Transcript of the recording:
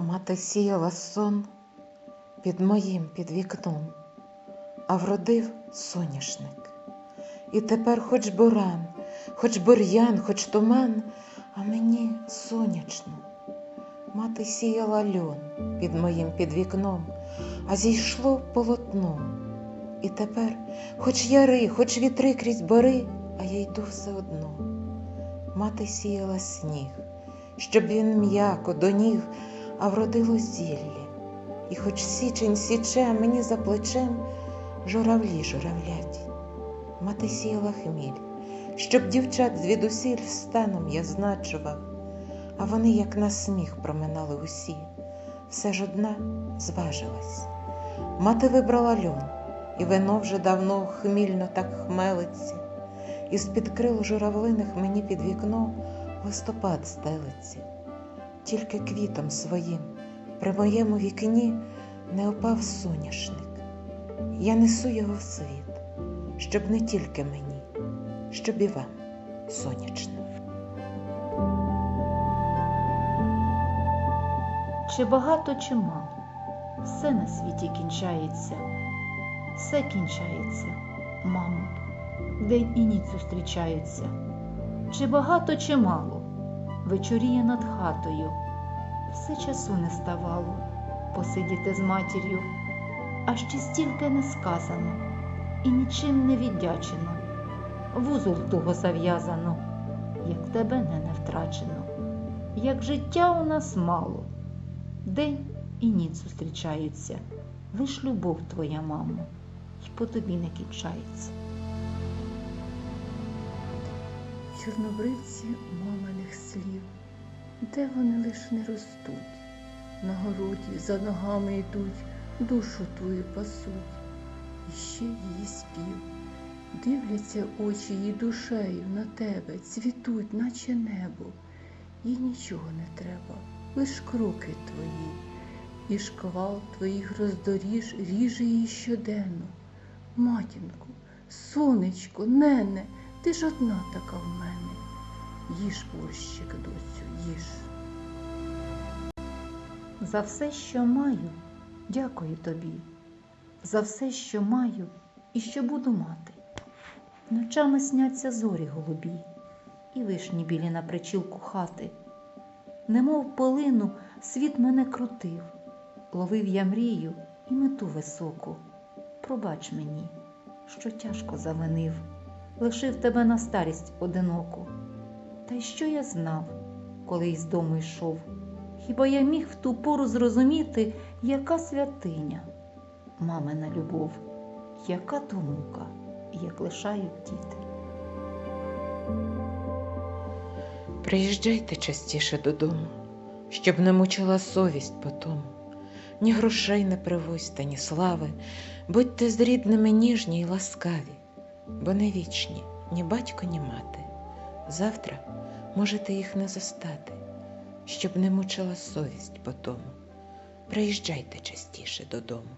Мати сіяла сон під моїм під вікном, а вродив соняшник. І тепер хоч буран, хоч бур'ян, хоч туман, а мені сонячно. Мати сіяла льон під моїм під вікном, а зійшло полотно. І тепер, хоч яри, хоч вітри крізь бори, а я йду все одно. Мати сіяла сніг, щоб він м'яко до ніг, а вродило зілля. І хоч січень січе, мені за плечем журавлі журавлять. Мати сіяла хміль, щоб дівчат звідусіль станом я значував, а вони, як на сміх, проминали усі. Все ж одна зважилась. Мати вибрала льон, і вино вже давно хмільно так хмелиться, і з-під крил журавлиних мені під вікно листопад стелиться. Тільки квітом своїм при моєму вікні не опав соняшник. Я несу його в світ, щоб не тільки мені, щоб і вам сонячно. Чи багато, чи мало, все на світі кінчається, все кінчається, мамо, день і ніч зустрічаються. Чи багато, чи мало, вечоріє над хатою, все часу не ставало посидіти з матір'ю, а ще стільки не сказано і нічим не віддячено, вузол туго зав'язано, як тебе не, не втрачено, як життя у нас мало. День і ніч зустрічаються, лиш любов твоя, мамо, й по тобі не кінчається. Чорнобривці маминих слів, де вони лиш не ростуть, на городі за ногами йдуть, душу твою пасуть, і ще її спів. Дивляться очі її душею на тебе, цвітуть, наче небо, їй нічого не треба, лиш кроки твої, і шквал твоїх роздоріж ріже її щоденно. Матінку, сонечко, нене, ти ж одна така в мене. Їж борщик, доцю, їж. За все, що маю, дякую тобі, за все, що маю і що буду мати. Ночами сняться зорі голубі, і вишні білі на причілку хати. Немов полину світ мене крутив, ловив я мрію і мету високу. Пробач мені, що тяжко завинив, лишив тебе на старість одиноку. Та й що я знав, коли із дому йшов? Хіба я міг в ту пору зрозуміти, яка святиня, мамина любов, яка то мука, як лишають діти. Приїжджайте частіше додому, щоб не мучила совість по тому. Ні грошей не привозьте, ні слави, будьте з рідними ніжні й ласкаві, бо не вічні ні батько, ні мати. Завтра можете їх не застати, щоб не мучила совість по тому. Приїжджайте частіше додому.